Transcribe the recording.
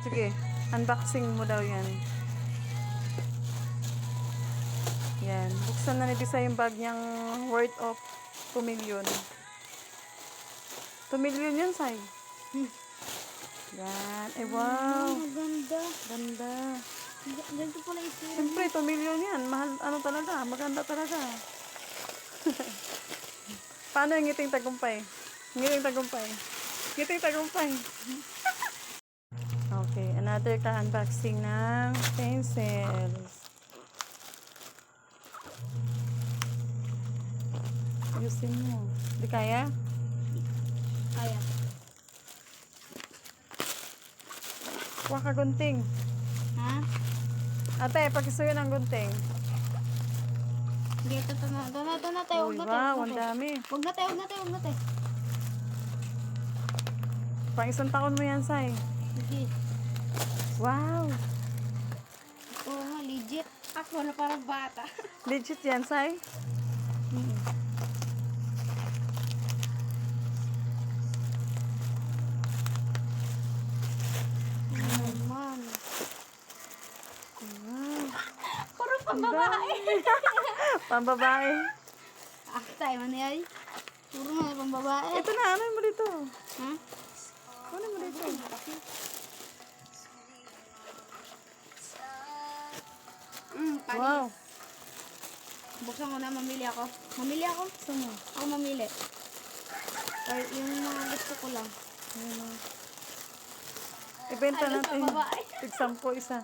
Sige, unboxing mo daw yan. Yan. Buksan na ni Bisa yung bag niyang worth of 2 million. 2 million yun, Sai. Yan. Eh, wow. Ang ganda. Ganda. Ganito pala itsura. Siyempre, 2 million yan. Mahal, ano talaga, maganda talaga. Paano yung ngiting tagumpay? Ngiting tagumpay. Ngiting tagumpay. another ka-unboxing ng pencils. Ayusin mo. Di kaya? Kaya. Kuha ka gunting. Ha? Ate, pakisuyo ng gunting. Hindi, ito, na. Ito na, ito na tayo. Uy, Huwag na tayo. wow, ang dami. Huwag na tayo, huwag na tayo, huwag na tayo. Pang isang taon mo yan, Sai. Legit. Wow! Oo legit. Ako na parang bata. Legit yan, Sai. Naman. Wow. Puro pang babae. Pambabae. Aktay, man yan. Puro na pang babae. Ito na, ano mo dito? Ha? Ano mo dito? Mm, panis. Wow. Buksan mo na, mamili ako. Mamili ako. Gusto mo? Ako mamili. Or yung mga gusto ko lang. Ibenta Ano sa natin. babae? Tig sampo isa.